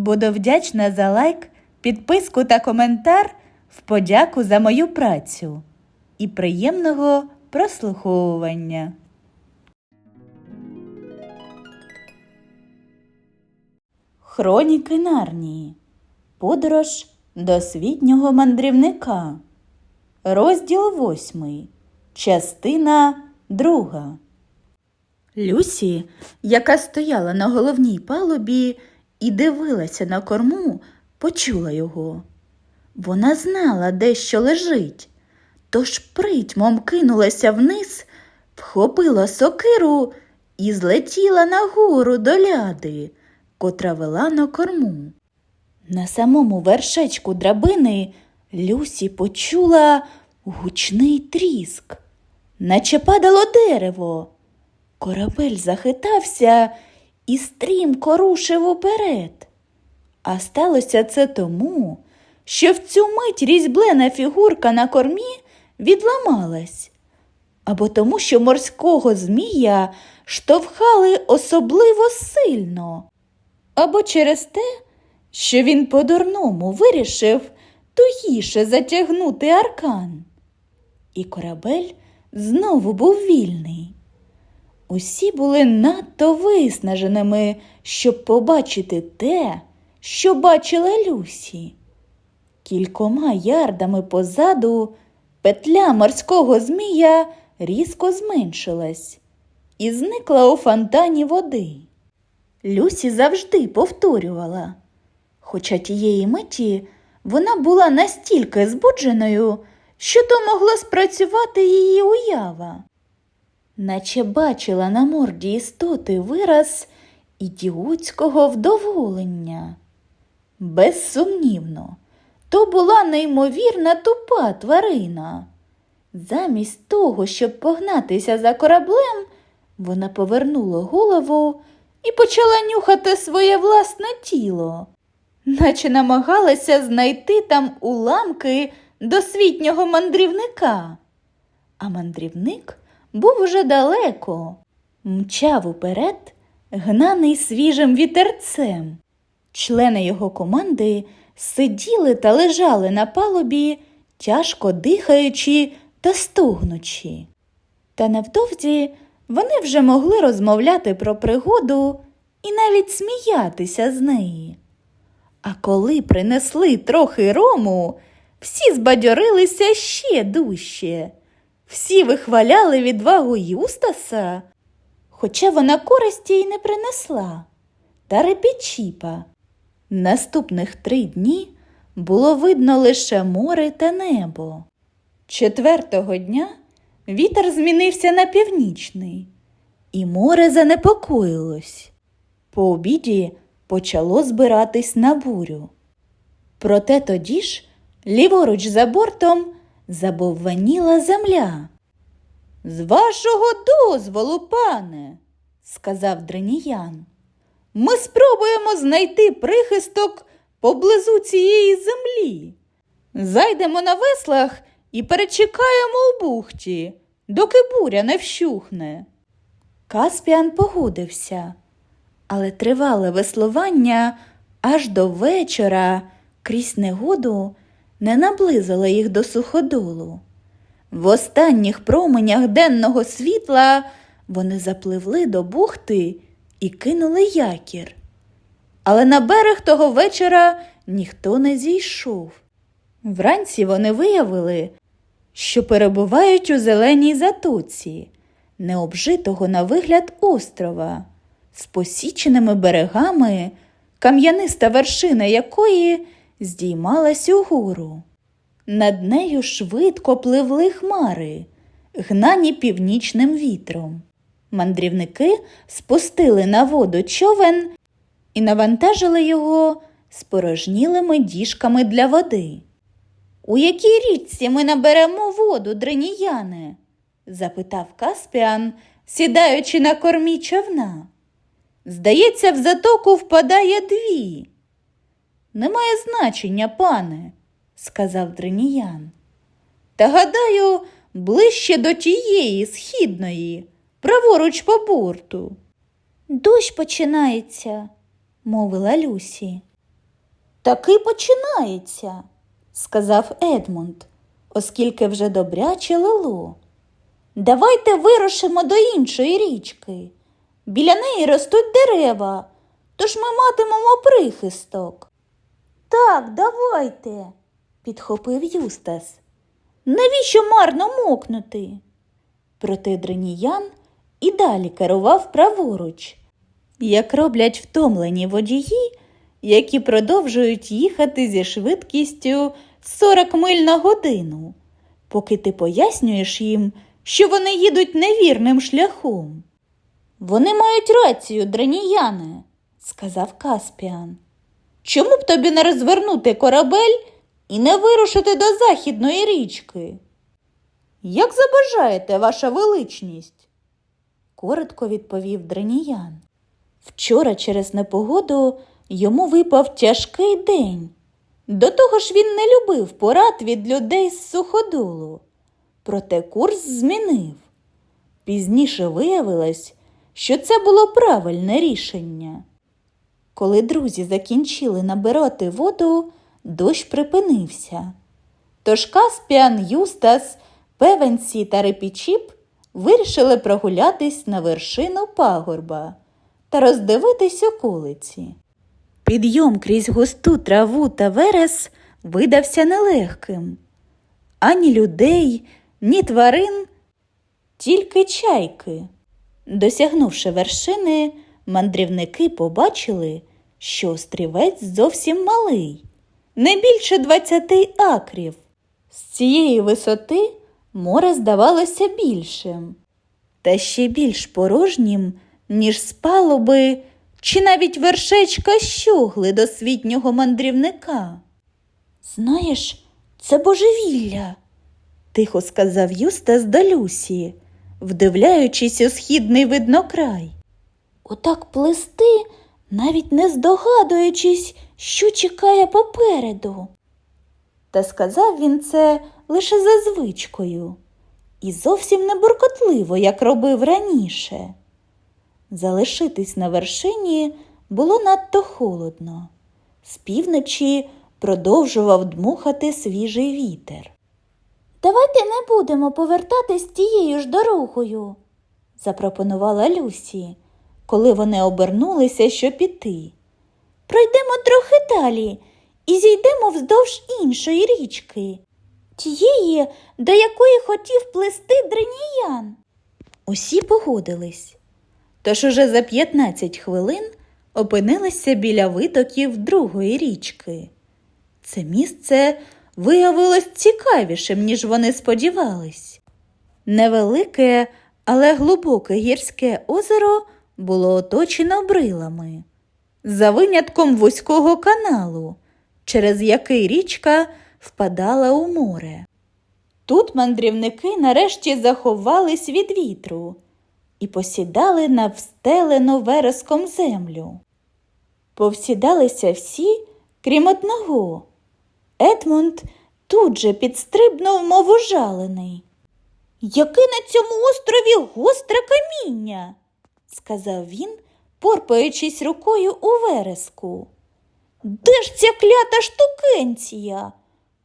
Буду вдячна за лайк, підписку та коментар в подяку за мою працю і приємного прослуховування. Хроніки Нарнії. Подорож досвітнього мандрівника. Розділ восьмий. Частина друга. Люсі, яка стояла на головній палубі і дивилася на корму, почула його. Вона знала, де що лежить, тож притьмом кинулася вниз, вхопила сокиру і злетіла нагору до ляди, котра вела на корму. На самому вершечку драбини Люсі почула гучний тріск, наче падало дерево. Корабель захитався і стрімко рушив уперед. А сталося це тому, що в цю мить різьблена фігурка на кормі відламалась, або тому, що морського змія штовхали особливо сильно, або через те, що він по-дурному вирішив тугіше затягнути аркан. І корабель знову був вільний. Усі були надто виснаженими, щоб побачити те, що бачила Люсі. Кількома ярдами позаду петля морського змія різко зменшилась і зникла у фонтані води. Люсі завжди повторювала, хоча тієї миті вона була настільки збудженою, що то могла спрацювати її уява наче бачила на морді істоти вираз ідіотського вдоволення. Безсумнівно, то була неймовірна тупа тварина. Замість того, щоб погнатися за кораблем, вона повернула голову і почала нюхати своє власне тіло, наче намагалася знайти там уламки досвітнього мандрівника. А мандрівник був уже далеко, мчав уперед, гнаний свіжим вітерцем. Члени його команди сиділи та лежали на палубі, тяжко дихаючи та стогнучи. Та невдовзі вони вже могли розмовляти про пригоду і навіть сміятися з неї. А коли принесли трохи рому, всі збадьорилися ще дужче. Всі вихваляли відвагу Юстаса, хоча вона користі й не принесла, та репічіпа. Наступних три дні було видно лише море та небо. Четвертого дня вітер змінився на північний, і море занепокоїлось. По обіді почало збиратись на бурю. Проте тоді ж, ліворуч за бортом, забовваніла земля. З вашого дозволу, пане, сказав Дреніян, ми спробуємо знайти прихисток поблизу цієї землі. Зайдемо на веслах і перечекаємо у бухті, доки буря не вщухне. Каспіан погодився, але тривале веслування аж до вечора крізь негоду не наблизило їх до суходолу. В останніх променях денного світла вони запливли до бухти і кинули якір. Але на берег того вечора ніхто не зійшов. Вранці вони виявили, що перебувають у зеленій затоці, необжитого на вигляд острова, з посіченими берегами, кам'яниста вершина якої здіймалась угору. Над нею швидко пливли хмари, гнані північним вітром. Мандрівники спустили на воду човен і навантажили його спорожнілими діжками для води. У якій річці ми наберемо воду, дреніяне? запитав Каспіан, сідаючи на кормі човна. Здається, в затоку впадає дві. Немає значення, пане, сказав Дреніян. Та гадаю, ближче до тієї східної, праворуч по борту. Дощ починається, мовила Люсі. Таки починається, сказав Едмунд, оскільки вже добряче лило. Давайте вирушимо до іншої річки. Біля неї ростуть дерева, тож ми матимемо прихисток. Так, давайте, підхопив Юстас. Навіщо марно мокнути? Проте Дреніян і далі керував праворуч, як роблять втомлені водії, які продовжують їхати зі швидкістю 40 миль на годину, поки ти пояснюєш їм, що вони їдуть невірним шляхом. Вони мають рацію, Дреніяне, сказав Каспіан. Чому б тобі не розвернути корабель і не вирушити до західної річки? Як забажаєте, ваша величність? коротко відповів Дреніян. Вчора через непогоду йому випав тяжкий день. До того ж він не любив порад від людей з суходолу. Проте курс змінив. Пізніше виявилось, що це було правильне рішення. Коли друзі закінчили набирати воду, дощ припинився. Тож Каспіан, Юстас, Певенсі та Репічіп вирішили прогулятись на вершину пагорба та роздивитись околиці. Підйом крізь густу траву та верес видався нелегким. Ані людей, ні тварин, тільки чайки. Досягнувши вершини, мандрівники побачили, що острівець зовсім малий, не більше двадцяти акрів. З цієї висоти море здавалося більшим, та ще більш порожнім, ніж з палуби чи навіть вершечка щогли досвітнього мандрівника. Знаєш, це божевілля, тихо сказав Юстас до Люсі, вдивляючись у східний виднокрай. Отак плести, навіть не здогадуючись, що чекає попереду. Та сказав він це лише за звичкою і зовсім не буркотливо, як робив раніше. Залишитись на вершині було надто холодно. З півночі продовжував дмухати свіжий вітер. Давайте не будемо повертатись тією ж дорогою, запропонувала Люсі, коли вони обернулися, щоб піти. Пройдемо трохи далі і зійдемо вздовж іншої річки, тієї, до якої хотів плести дреніян. Усі погодились. Тож уже за 15 хвилин опинилися біля витоків другої річки. Це місце виявилось цікавішим, ніж вони сподівались. Невелике, але глибоке гірське озеро було оточено брилами, за винятком вузького каналу, через який річка впадала у море. Тут мандрівники нарешті заховались від вітру і посідали на встелену вереском землю. Повсідалися всі, крім одного. Едмунд тут же підстрибнув, мов ужалений. Яке на цьому острові гостре каміння, сказав він, порпаючись рукою у вереску. Де ж ця клята штукенція?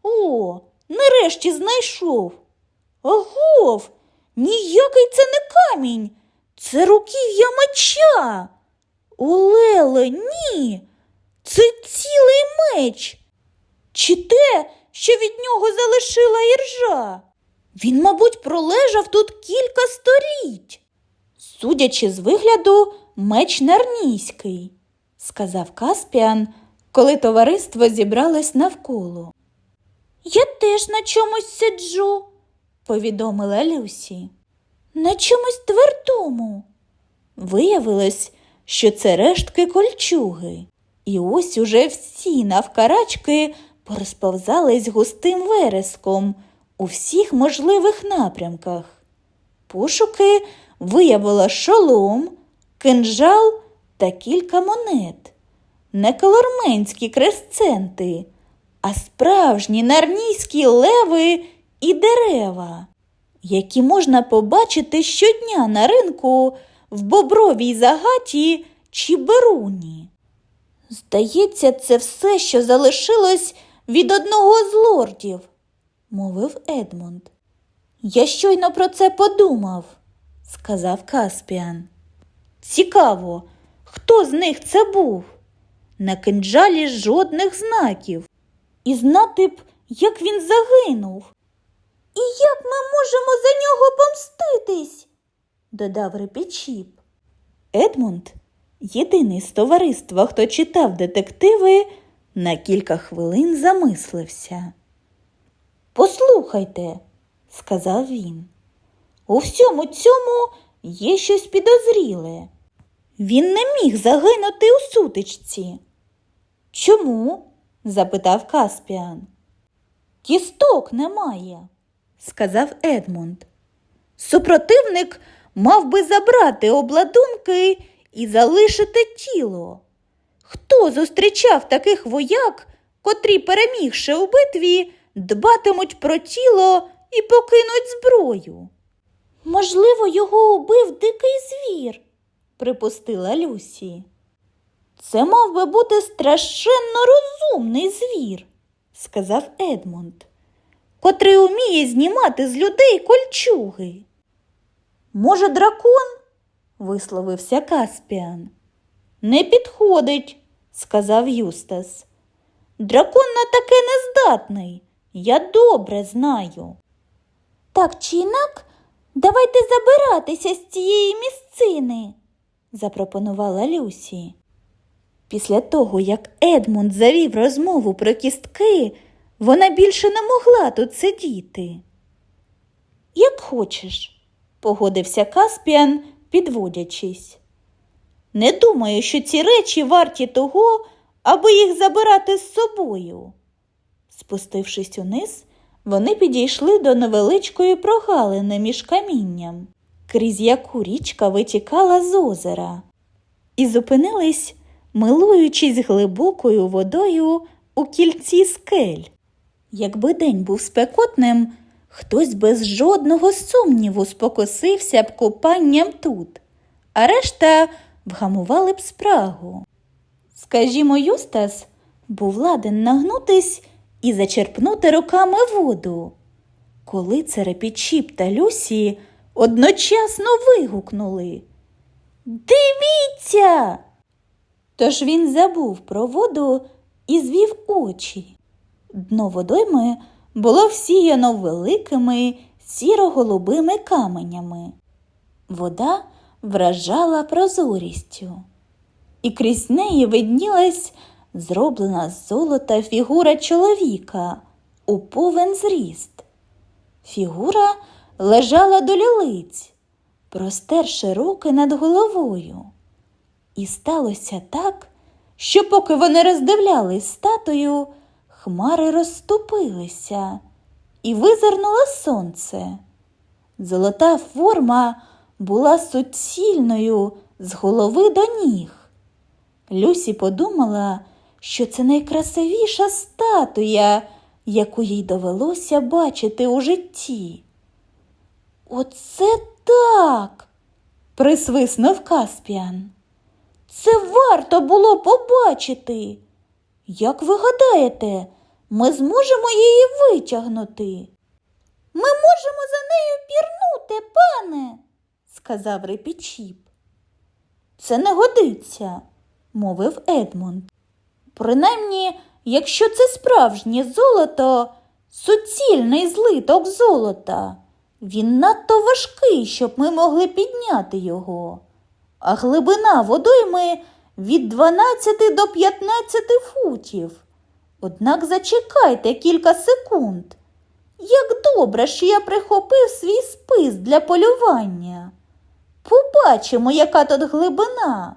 О, нарешті знайшов. Агов, ніякий це не камінь, це руків'я меча. Олеле, ні, це цілий меч. Чи те, що від нього залишила іржа? Він, мабуть, пролежав тут кілька століть. Судячи з вигляду, меч нарнійський, сказав Каспіан, коли товариство зібралось навколо. Я теж на чомусь сиджу, повідомила Люсі. На чомусь твердому. Виявилось, що це рештки кольчуги, і ось уже всі навкарачки порозповзались густим вереском у всіх можливих напрямках. Пошуки виявила шолом, кинжал та кілька монет. Не колорменські кресценти, а справжні нарнійські леви і дерева, які можна побачити щодня на ринку в бобровій загаті чи беруні. Здається, це все, що залишилось від одного з лордів, мовив Едмунд. Я щойно про це подумав, сказав Каспіан. Цікаво, хто з них це був? На кинджалі жодних знаків. І знати б, як він загинув. І як ми можемо за нього помститись? додав репічіп. Едмунд, єдиний з товариства, хто читав детективи, на кілька хвилин замислився. Послухайте, сказав він, у всьому цьому є щось підозріле. Він не міг загинути у сутичці. Чому? запитав Каспіан. Кісток немає, сказав Едмунд. Супротивник мав би забрати обладунки і залишити тіло. Хто зустрічав таких вояк, котрі, перемігши у битві, дбатимуть про тіло і покинуть зброю? Можливо, його убив дикий звір, припустила Люсі. Це мав би бути страшенно розумний звір, сказав Едмунд, котрий уміє знімати з людей кольчуги. Може, дракон? висловився Каспіан. Не підходить, сказав Юстас. Дракон на таке не здатний. Я добре знаю. Так чи інак, давайте забиратися з цієї місцини, запропонувала Люсі. Після того, як Едмунд завів розмову про кістки, вона більше не могла тут сидіти. Як хочеш, погодився Каспіан, підводячись. Не думаю, що ці речі варті того, аби їх забирати з собою. Спустившись униз, вони підійшли до невеличкої прогалини між камінням, крізь яку річка витікала з озера, і зупинились, милуючись глибокою водою у кільці скель. Якби день був спекотним, хтось без жодного сумніву спокусився б купанням тут, а решта вгамували б спрагу. Скажімо, Юстас був ладен нагнутись і зачерпнути руками воду, коли церепічіп та Люсі одночасно вигукнули Дивіться! Тож він забув про воду і звів очі. Дно водойми було всіяно великими сіро-голубими каменями. Вода вражала прозорістю, і крізь неї виднілась зроблена з золота фігура чоловіка у повен зріст. Фігура лежала до лілиць, простерши руки над головою. І сталося так, що поки вони роздивлялись статую, хмари розступилися, і визирнуло сонце. Золота форма була суцільною з голови до ніг. Люсі подумала, що це найкрасивіша статуя, яку їй довелося бачити у житті. Оце так, присвиснув Каспіан. Це варто було побачити. Як ви гадаєте, ми зможемо її витягнути? Ми можемо за нею пірнути, пане, сказав репічіп. Це не годиться, мовив Едмунд. Принаймні, якщо це справжнє золото, суцільний злиток золота, він надто важкий, щоб ми могли підняти його, а глибина водойми від 12 до 15 футів. Однак зачекайте кілька секунд. Як добре, що я прихопив свій спис для полювання. Побачимо, яка тут глибина.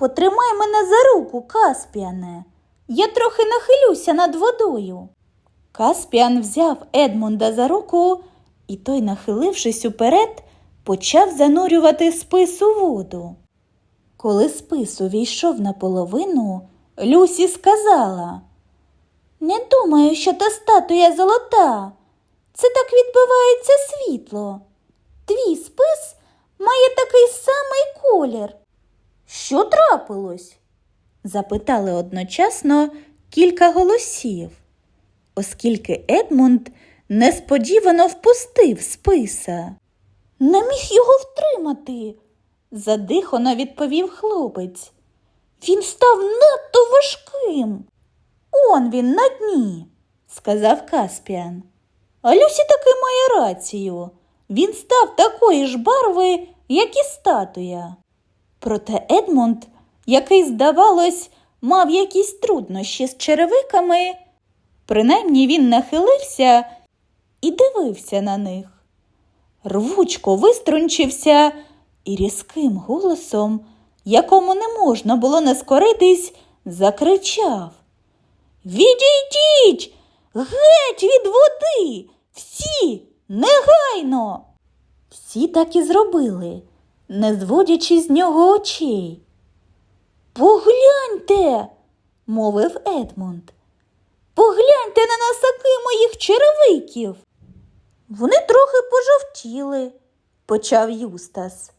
Потримай мене за руку, Каспіане. Я трохи нахилюся над водою. Каспіан взяв Едмунда за руку, і той, нахилившись уперед, почав занурювати спис у воду. Коли спис увійшов наполовину, Люсі сказала Не думаю, що та статуя золота. Це так відбивається світло. Твій спис має такий самий колір. Що трапилось? запитали одночасно кілька голосів, оскільки Едмунд несподівано впустив списа. Не міг його втримати, задихано відповів хлопець. Він став надто важким. Он він на дні, сказав Каспіан. А Люсі таки має рацію. Він став такої ж барви, як і статуя. Проте Едмунд, який, здавалось, мав якісь труднощі з черевиками, принаймні він нахилився і дивився на них. Рвучко виструнчився і різким голосом, якому не можна було не скоритись, закричав Відійдіть! Геть від води! Всі! Негайно! Всі так і зробили, не зводячи з нього очей. Погляньте, мовив Едмунд. Погляньте на носаки моїх черевиків. Вони трохи пожовтіли, почав Юстас.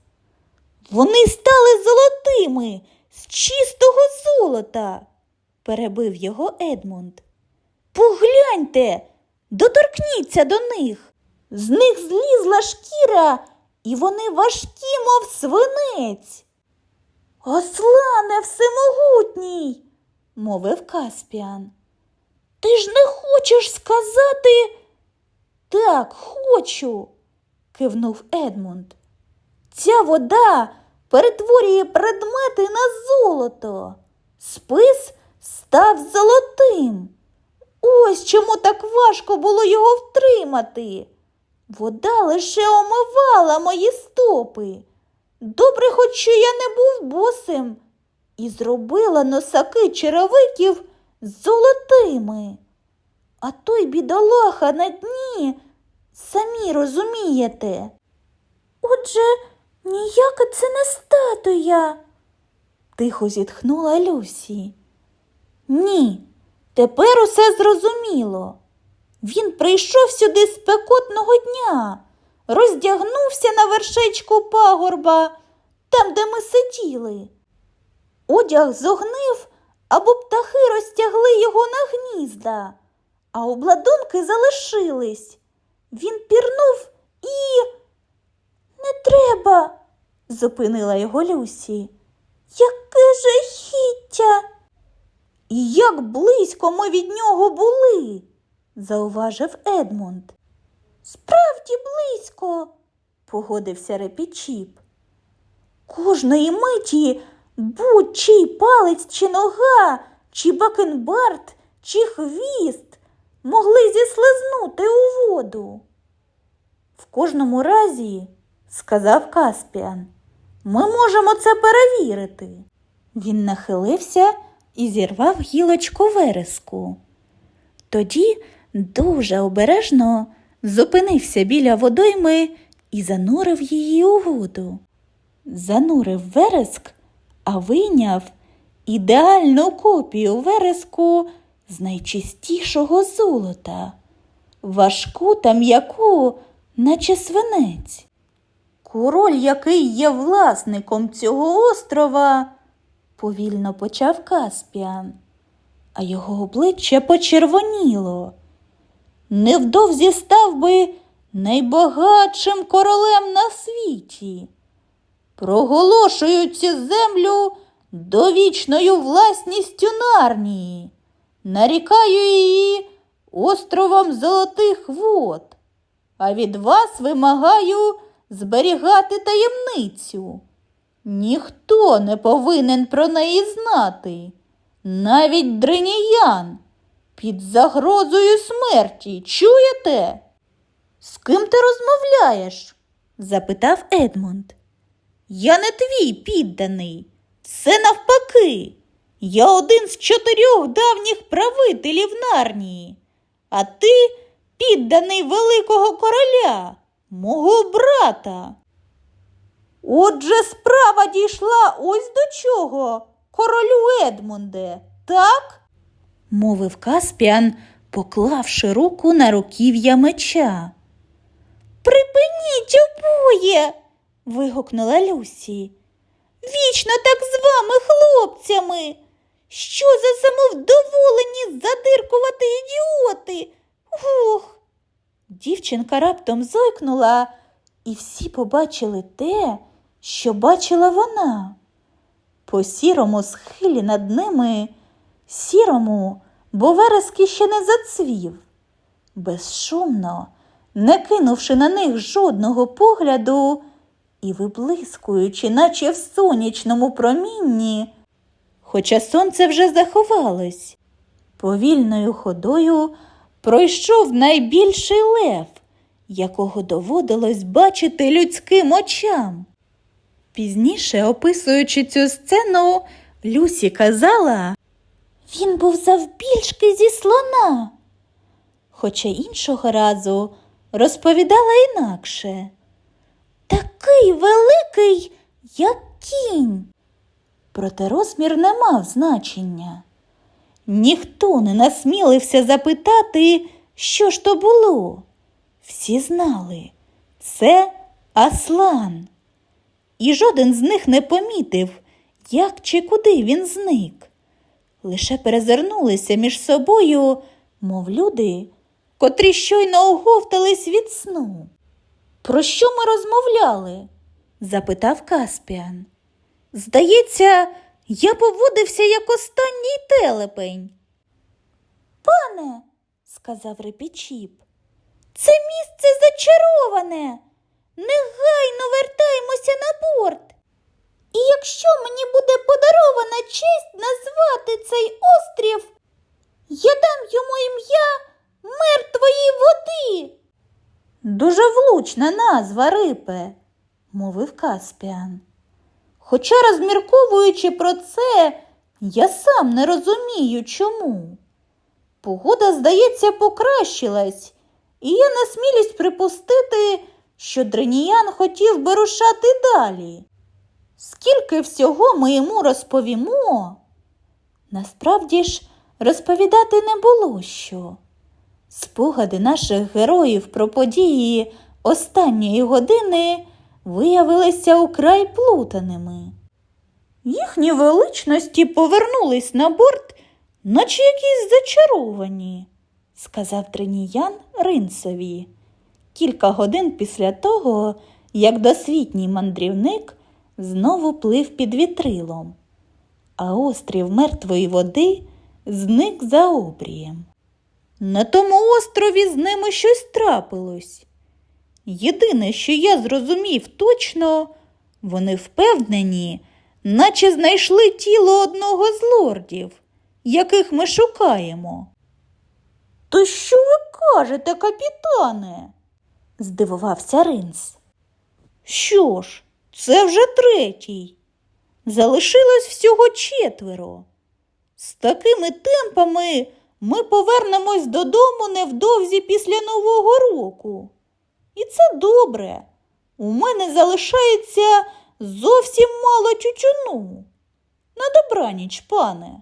Вони стали золотими з чистого золота, перебив його Едмунд. Погляньте, доторкніться до них. З них злізла шкіра, і вони важкі, мов свинець. Ослане всемогутній, мовив Каспіан. Ти ж не хочеш сказати? Так, хочу, кивнув Едмунд. Ця вода перетворює предмети на золото. Спис став золотим. Ось чому так важко було його втримати. Вода лише омивала мої стопи. Добре, хоч що я не був босим, і зробила носаки черевиків золотими. А той бідолаха на дні, самі розумієте. Отже, ніяка це не статуя, тихо зітхнула Люсі. Ні, тепер усе зрозуміло. Він прийшов сюди з спекотного дня, роздягнувся на вершечку пагорба, там, де ми сиділи. Одяг зогнив, або птахи розтягли його на гнізда, а обладунки залишились. Він пірнув і. Не треба, зупинила його Люсі. Яке жахіття! І як близько ми від нього були, зауважив Едмунд. Справді близько, погодився репічіп. Кожної миті будь-чий палець чи нога, чи бакенбард, чи хвіст могли зіслизнути у воду. В кожному разі, сказав Каспіан, ми можемо це перевірити. Він нахилився і зірвав гілочку вереску. Тоді дуже обережно зупинився біля водойми і занурив її у воду. Занурив вереск, а вийняв ідеальну копію вереску з найчистішого золота, важку та м'яку, наче свинець. Король, який є власником цього острова, повільно почав Каспіан, а його обличчя почервоніло. Невдовзі став би найбагатшим королем на світі. Проголошую цю землю довічною власністю Нарнії, нарікаю її островом Золотих Вод, а від вас вимагаю зберігати таємницю. Ніхто не повинен про неї знати, навіть дриніян, під загрозою смерті. Чуєте? З ким ти розмовляєш? запитав Едмунд. Я не твій підданий. Це навпаки. Я один з чотирьох давніх правителів Нарнії, а ти підданий великого короля, мого брата. Отже, справа дійшла ось до чого, королю Едмунде, так? Мовив Каспіан, поклавши руку на руків'я меча. Припиніть обоє. вигукнула Люсі. Вічно так з вами, хлопцями. Що за самовдоволені задиркувати ідіоти? Ух. Дівчинка раптом зойкнула, і всі побачили те, що бачила вона. По сірому схилі над ними, сірому, бо верески ще не зацвів. Безшумно, не кинувши на них жодного погляду і виблискуючи, наче в сонячному промінні, хоча сонце вже заховалось, повільною ходою пройшов найбільший лев, якого доводилось бачити людським очам. Пізніше, описуючи цю сцену, Люсі казала, він був завбільшки зі слона. Хоча іншого разу розповідала інакше. Такий великий, як кінь. Проте розмір не мав значення. Ніхто не насмілився запитати, що ж то було. Всі знали, це Аслан. І жоден з них не помітив, як чи куди він зник. Лише перезирнулися між собою, мов люди, котрі щойно оговтались від сну. Про що ми розмовляли? запитав Каспіан. Здається, я поводився як останній телепень. Пане, сказав Репічіп, це місце зачароване. Негайно вертаємося на борт. І якщо мені буде подарована честь назвати цей острів, я дам йому ім'я мертвої води. Дуже влучна назва рипе, мовив Каспіан. Хоча, розмірковуючи про це, я сам не розумію чому. Погода, здається, покращилась, і я насмілюсь припустити, що Дреніян хотів би рушати далі. Скільки всього ми йому розповімо? Насправді ж, розповідати не було що. Спогади наших героїв про події останньої години виявилися украй плутаними. Їхні величності повернулись на борт, наче якісь зачаровані, сказав Триніян Ринцеві. Кілька годин після того, як досвітній мандрівник знову плив під вітрилом, а острів мертвої води зник за обрієм. На тому острові з ними щось трапилось. Єдине, що я зрозумів точно, вони впевнені, наче знайшли тіло одного з лордів, яких ми шукаємо. То що ви кажете, капітане? здивувався Ринс. Що ж, це вже третій. Залишилось всього четверо. З такими темпами ми повернемось додому невдовзі після Нового року. І це добре. У мене залишається зовсім мало тютюну. На добраніч, пане.